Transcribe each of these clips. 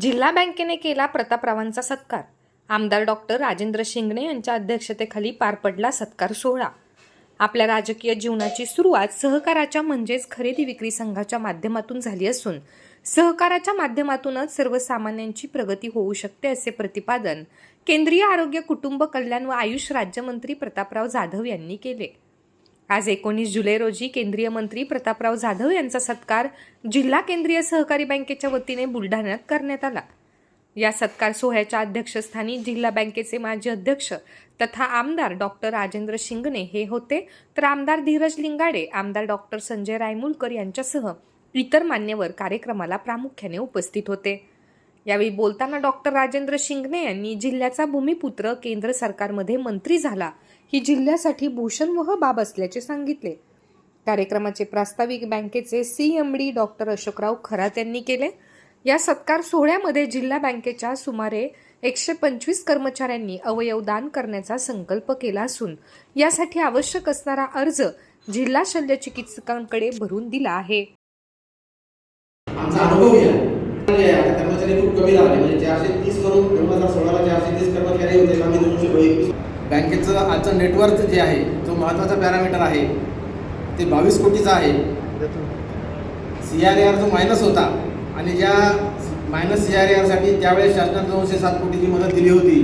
जिल्हा बँकेने केला प्रतापरावांचा सत्कार. आमदार डॉक्टर राजेंद्र शिंगणे यांच्या अध्यक्षतेखाली पार पडला सत्कार सोहळा. आपल्या राजकीय जीवनाची सुरुवात सहकाराच्या म्हणजेच खरेदी विक्री संघाच्या माध्यमातून झाली असून सहकाराच्या माध्यमातूनच सर्वसामान्यांची प्रगती होऊ शकते असे प्रतिपादन केंद्रीय आरोग्य कुटुंब कल्याण व आयुष राज्यमंत्री प्रतापराव जाधव यांनी केले. आज एकोणीस जुलै रोजी केंद्रीय मंत्री प्रतापराव जाधव यांचा सत्कार जिल्हा केंद्रीय सहकारी बँकेच्या वतीने बुलढाण्यात करण्यात आला. या सत्कार सोहळ्याच्या अध्यक्षस्थानी जिल्हा बँकेचे माजी अध्यक्ष तथा आमदार डॉक्टर राजेंद्र शिंगणे हे होते. तर आमदार धीरज लिंगाडे आमदार डॉक्टर संजय रायमुलकर यांच्यासह इतर मान्यवर कार्यक्रमाला प्रामुख्याने उपस्थित होते. यावेळी बोलताना डॉक्टर राजेंद्र शिंगणे यांनी जिल्ह्याचा भूमिपुत्र केंद्र सरकारमध्ये मंत्री झाला. ही जिल्ह्यासाठी भूषणवह बाब असल्याचे सांगितले. कार्यक्रमाचे प्रास्ताविक बँकेचे C M D doctor Ashokrao Kharat यांनी केले. या सत्कार सोहळ्यामध्ये जिल्हा बँकेच्या सुमारे एकशे पंचवीस कर्मचाऱ्यांनी अवयव दान करण्याचा संकल्प केला असून यासाठी आवश्यक असणारा अर्ज जिल्हा शल्य चिकित्सकांकडे भरून दिला आहे. आमचा अनुभव कर्मचारी खूप कमी म्हणजे चारशे तीस वरून दोन हजार सोळाला चारशे तीस कर्मचारी होते आम्ही दोनशे एकवीस बँकेचं आजचं नेटवर्क जे आहे जो महत्त्वाचा पॅरामीटर आहे ते बावीस कोटीचा आहे. सी आर आर जो मायनस होता आणि ज्या मायनस सी आर आरसाठी त्यावेळेस शासनानं दोनशे सात कोटीची मदत दिली होती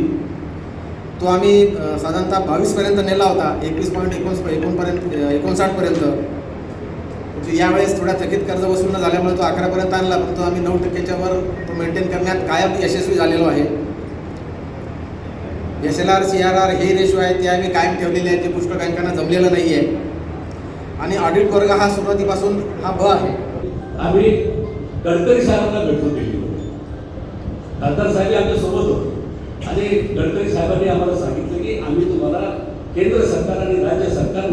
तो आम्ही साधारणतः बावीसपर्यंत नेला होता एकवीस पॉईंट एकोण एकोणपर्यंत एकोणसाठपर्यंत म्हणजे यावेळेस थोड्या थकीत कर्ज वसूल न झाल्यामुळे तो अकरापर्यंत आणला पण तो आम्ही नऊ टक्क्याच्या वर तो मेंटेन करण्यात कायम यशस्वी झालेलो आहे. S L R C R R हे रेशो आहे ते आम्ही कायम ठेवलेले आहेत ते पुष्कळ बँकांना जमलेलं नाही आहे आणि ऑडिट वर्ग हा सुरुवातीपासून हा ब आहे. आम्ही गडकरी साहेबांना भेटून गेलो खासदार साहेब आमच्यासोबत होते. आणि गडकरी साहेबांनी आम्हाला सांगितलं की आम्ही तुम्हाला केंद्र सरकार आणि राज्य सरकार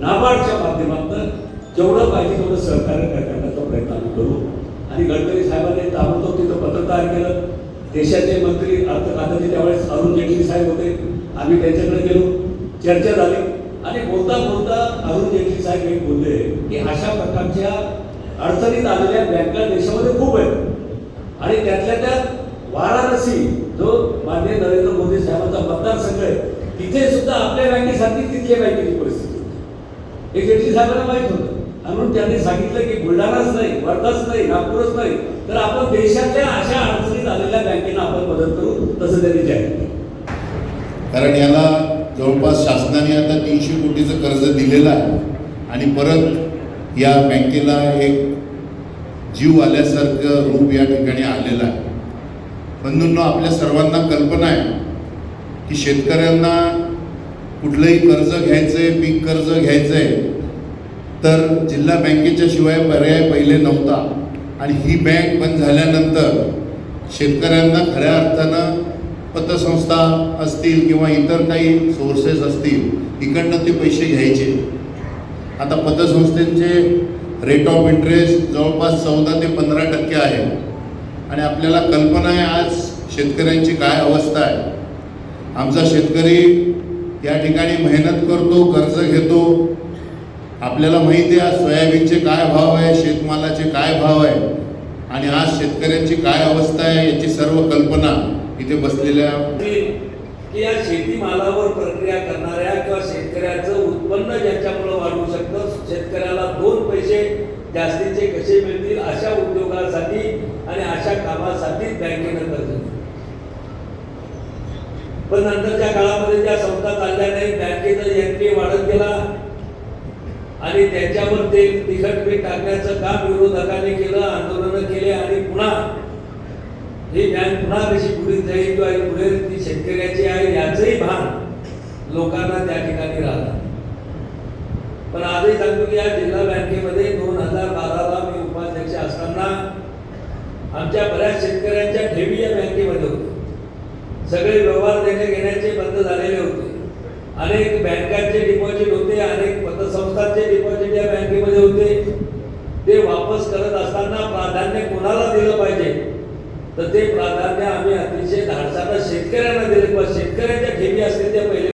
नाबार्डच्या माध्यमातून जेवढं पाहिजे तेवढं सहकार्य करण्याचा प्रयत्न आम्ही करू. आणि गडकरी साहेबांनी ताबडतोब तिथं पत्र तयार केलं. देशाचे मंत्री अर्थ खात्याचे त्यावेळेस अरुण जेटली साहेब होते आम्ही त्यांच्याकडे गेलो चर्चा झाली. आणि बोलता बोलता अरुण जेटली साहेब हे बोलले की अशा प्रकारच्या अडचणीत आलेल्या बँका देशामध्ये खूप आहेत. आणि त्यातल्या त्यात वाराणसी जो माननीय नरेंद्र मोदी साहेबांचा मतदारसंघ आहे तिथे सुद्धा आपल्या बँकेसारखी तिथल्या बँकेची परिस्थिती हे जेटली साहेबांना माहीत होतं. आणि म्हणून त्यांनी सांगितलं की बुलढाणाच नाही वर्धाच नाही नागपूरच नाही. तर आपण देशातल्या अशा झालेल्या बँकेला आपण मदत करू तसं त्यांनी जाहीर केलं कारण याला जवळपास शासनाने आता तीनशे कोटीचं कर्ज दिलेलं आहे. आणि परत या बँकेला एक जीव आल्यासारखं रूप या ठिकाणी आलेलं आहे. बंधूंनो आपल्या सर्वांना कल्पना आहे की शेतकऱ्यांना कुठलंही कर्ज घ्यायचं आहे पीक कर्ज घ्यायचं आहे तर जिल्हा बँकेच्या शिवाय पर्याय पहिले नव्हता. आणि ही बँक बंद झाल्यानंतर शेतकऱ्यांना खऱ्या अर्थानं पतसंस्था असतील किंवा इतर काही सोर्सेस असतील इकडनं ते पैसे घ्यायचे. आता पतसंस्थेचे रेट ऑफ इंटरेस्ट जवळपास चौदा ते पंधरा टक्के आहे. आणि आपल्याला कल्पना आहे आज शेतकऱ्यांची काय अवस्था आहे. आमचा शेतकरी या ठिकाणी मेहनत करतो कर्ज घेतो. आपल्याला माहिती आहे आज सोयाबीनचे काय भाव आहे शेतमालाचे काय भाव आहे. आणि आज शेतकऱ्यांची काय अवस्था आहे याची सर्व कल्पना इथे बसलेल्या की या शेतीमालावर प्रक्रिया करणाऱ्या किंवा शेतकऱ्याचं उत्पन्न ज्याच्यामुळे वाढवू शकतं शेतकऱ्याला दोन पैसे जास्तीचे कसे मिळतील अशा उद्योगासाठी आणि अशा कामासाठी बँकेनं कर्ज पण नंतरच्या काळामध्ये त्या संस्था चालल्या नाही बँकेचा एनपीए वाढत गेला आणि त्याच्यावर ते तिखट पीठ टाकण्याचं काम विरोधकांनी केलं. केले आणि पुन्हा ही बँक पुन्हा कशी पुढील जाईल किंवा पुढे ती शेतकऱ्याची आहे याचंही भान लोकांना त्या ठिकाणी राहतात पण आजही सांगतो की या जिल्हा बँकेमध्ये दोन हजार बाराला मी उपाध्यक्ष असताना आमच्या बऱ्याच शेतकऱ्यांच्या ठेवी या बँकेमध्ये होते. सगळे व्यवहार देणे घेण्याचे बंद झालेले होते. अनेक बँकांचे डिपॉझिट होते अनेक पतसंस्थांचे डिपॉझिट या बँकेमध्ये होते. ते वापस करत असताना प्राधान्य कोणाला दिलं पाहिजे? तर ते प्राधान्य आम्ही अतिशय धाडसाला शेतकऱ्यांना दिले. पण शेतकऱ्यांच्या ठेवी असतील त्या पहिले